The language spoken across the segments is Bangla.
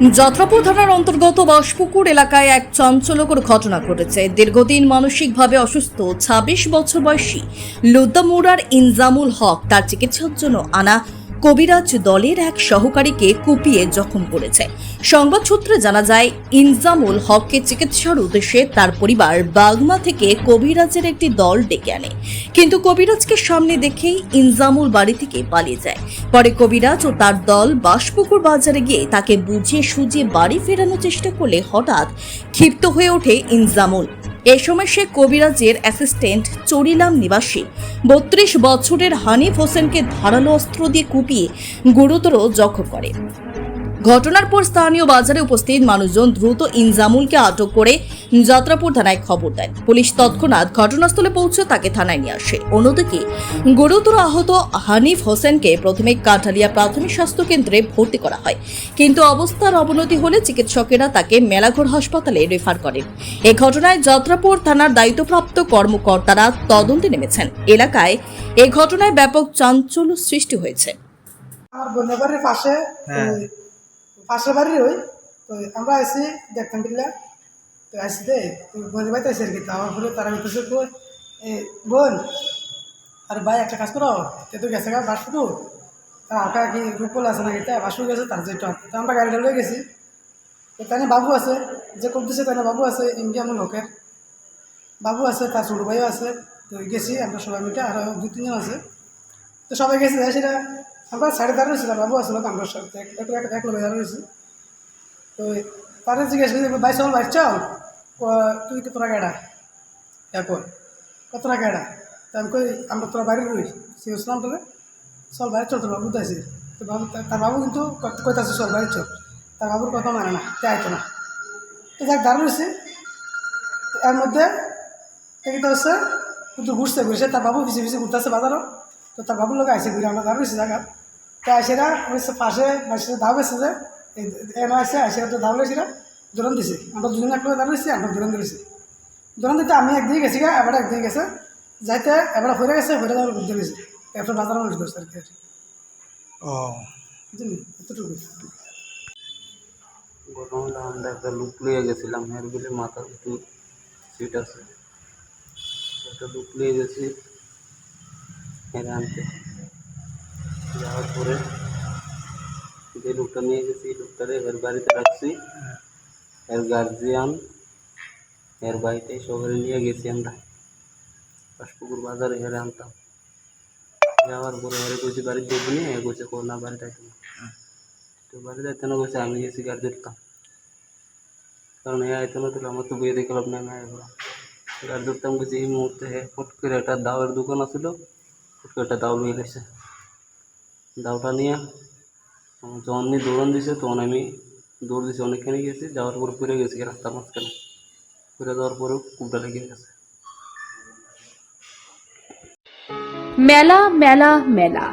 যাত্রাপুর থানার অন্তর্গত বাসপুকুর এলাকায় এক চঞ্চলকর ঘটনা ঘটেছে। দীর্ঘদিন মানসিকভাবে অসুস্থ ২৬ বছর বয়সী লুদ্দামুরার ইনজামুল হক তার চিকিৎসার জন্য আনা কবিরাজ দলের এক সহকারীকে কুপিয়ে জখম করেছে। সংবাদ সূত্রে জানা যায়, ইনজামুল হককে চিকিৎসার উদ্দেশ্যে তার পরিবার বাগমা থেকে কবিরাজের একটি দল ডেকে আনে। কিন্তু কবিরাজকে সামনে দেখেই ইনজামুল বাড়ি থেকে পালিয়ে যায়। পরে কবিরাজ ও তার দল বাসপুকুর বাজারে গিয়ে তাকে বুঝিয়ে সুজিয়ে বাড়ি ফেরানোর চেষ্টা করলে হঠাৎ ক্ষিপ্ত হয়ে ওঠে ইনজামুল। এ সময় সে কবিরাজের অ্যাসিস্ট্যান্ট চরিলাম নিবাসী। বত্রিশ বছরের হানিফ হোসেনকে ধারালো অস্ত্র দিয়ে কুপিয়ে গুরুতর জখম করে। ঘটনার পর স্থানীয় বাজারে উপস্থিত মানুষজন দ্রুত ইনজামুলকে আটক করে যাত্রাপুর থানায় খবর দেন। পুলিশ তৎক্ষণাৎ ঘটনাস্থলে পৌঁছে তাকে থানায় নিয়ে আসে। অন্যদিকে গুরুতর আহত হানিফ হোসেনকে প্রথমে কাঠালিয়া প্রাথমিক স্বাস্থ্য কেন্দ্রে ভর্তি করা হয়। কিন্তু অবস্থার অবনতি হলে চিকিৎসকেরা তাকে মেলাঘর হাসপাতালে রেফার করেন। এ ঘটনায় যাত্রাপুর থানার দায়িত্বপ্রাপ্ত কর্মকর্তারা তদন্তে নেমেছেন। এলাকায় এ ঘটনায় ব্যাপক চাঞ্চল্য সৃষ্টি হয়েছে। আমার পাশে হ্যাঁ। পাশের বাড়ির ওই, তো আমরা এসে দেখতাম বিল্লা, তো আসি দে, তো বোনের বাড়িতে এসে আর কি। তো আমার বলে, তারা বলতেছে বোন, আর ভাই, একটা কাজ করো, তে তো গেছে গা বাস শুধু তার আঁকা কি রূপল আছে নাকি? তাই বাসু গেছে, তার যেটা তো আমরা গাড়িটা লয়ে গেছি। তো তাই বাবু আছে, যে করতেছে তাই বাবু আছে, ইন্ডিয়ান লোকের। বাবু আছে, তার ছোট ভাইও আছে, তো গেছি আমরা সবাই মিলে আরও দু তিনজন আছে। তো সবাই গেছে সেটা আমরা সাড়ে তেরো ছিলাম বাবু আসলো, আমরা সাথে এক এক এক রয়েছি তো তাদের জিজ্ঞেস করি ভাই, চল ভাই, চল। তুই তোরা গাড়া এরপর কত টাকা গাড়া তা আমি কই, আমরা তোরা বাইরে রই। সে ইসলাম তোলে চল বাইরে চল, তোর বাবু তো তো বাবু তার বাবু কিন্তু কইতাছে, চল বাইরে চল। তার বাবুর কথা মানে না, তে আইতো না। তো যাক দাঁড় রয়েছে এর মধ্যে থেকে তো হচ্ছে কিন্তু ঘুরছে ঘুরছে, তার বাবু পিছিয়ে পিছিয়ে ঘুরতেছে বাজারও। তো তার বাবুর লোক আইসে ঘুরে আমরা দাঁড় রয়েছে জায়গা তো আইসেরা হচ্ছে পাশে পাশে ধাপ এসে যে এনে আসে আইসেরা তো ধাপ লেছিরা দৌড়ান দিছে। আমরা দুজন এক দাঁড় রয়েছি আমরা দৌড়ান দিয়েছি দৌড়ান দিতে আমি একদিকে গেছি গা এবার একদিকে গেছে। যাইতে এবার হয়ে গেছে হয়ে যাওয়ার বুঝতে গেছে এরপর বাজার মানুষ দোষ আর কি ও। বুঝলি? এতটুকু ঘটনাটা আমরা একটা লুক লিয়ে গেছিলাম এর বলে মাথার একটু সিট আছে। একটা লুক লিয়ে গেছি। এর আনতে যাওয়ার পরে যে লোকটা নিয়ে গেছি এই লোকটারে এর বাড়িতে রাখছি এর গার্জিয়ান এর বাড়িতে সবাই নিয়ে গেছি আমরা পাশপুকুর বাজারে হেরে আনতাম যাওয়ার পরে হেরে কইছি বাড়িতে দেখবি নি এ কইছে করোনা বাড়িতে আইতো না তো বাড়িতে আইতো না কইছে আমি গেছি গাড়ি ধরতাম কারণ এ আইতো না তাহলে আমার তো বইয়ে দেখলাম না আমি আইবো গাড়ি ধরতাম গেছি এই মুহূর্তে হে ফট করে একটা দাওয়ের দোকান আছিল ফট করে একটা দাও নিয়ে গেছে। দাওটা নিয়ে যখন নিয়ে দৌড়ান দিছে, তখন আমি দৌড় দিছি, অনেকখানি গেছি, যাওয়ার পর পড়ে গেছি রাস্তার মাঝখানে। পড়ে যাওয়ার পরেও কুপটা লেগে গেছে। মেলা মেলা মেলা।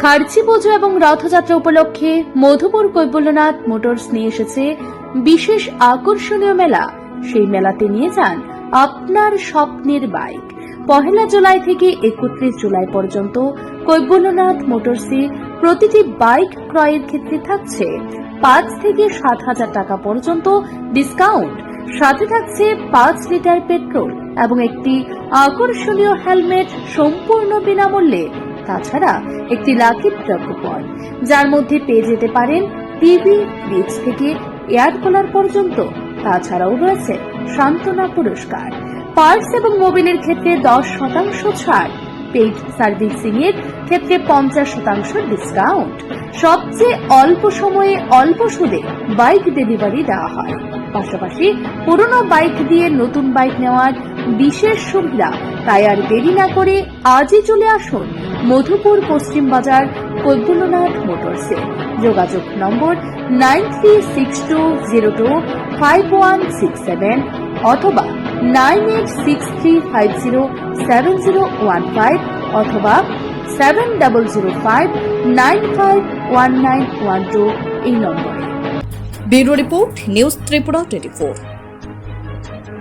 খার্চি পুজো এবং রথযাত্রা উপলক্ষে মধুপুর কৈবল্যনাথ মোটরস নিয়ে এসেছে বিশেষ আকর্ষণীয় মেলা। সেই মেলাতে নিয়ে যান আপনার স্বপ্নের বাইক। পহেলা জুলাই থেকে একত্রিশ জুলাই পর্যন্ত কৈবল্যনাথ মোটরসে প্রতিটি বাইক ক্রয়ের ক্ষেত্রে থাকছে পাঁচ থেকে সাত হাজার টাকা পর্যন্ত ডিসকাউন্ট সাথে থাকছে পাঁচ লিটার পেট্রোল এবং একটি আকর্ষণীয় হেলমেট সম্পূর্ণ বিনামূল্যে, তাছাড়া একটি লাকি ড্র কুপন যার মধ্যে পেয়ে যেতে পারেন টিভি ফ্রিজ থেকে এয়ার কুলার পর্যন্ত। তাছাড়াও রয়েছে সান্ত্বনা পুরস্কার। পার্টস এবং মোবিলের ক্ষেত্রে দশ শতাংশ ছাড়। পেইড সার্ভিসিং এর ক্ষেত্রে পঞ্চাশ শতাংশ ডিসকাউন্ট। সবচেয়ে অল্প সময়ে অল্প সুদে বাইক ডেলিভারি দেওয়া হয়। পাশাপাশি পুরনো বাইক দিয়ে নতুন বাইক নেওয়ার বিশেষ সুবিধা তাই আর দেরি না করে আজই চলে আসুন মধুপুর পশ্চিম বাজার কৈবল্যনাথ মোটরসে। যোগাযোগ number nine three six two zero two five one six seven অথবা nine eight six three five zero seven zero one five অথবা seven double zero five nine five one nine one two এই নম্বরে। Bureau report, news Tripura twenty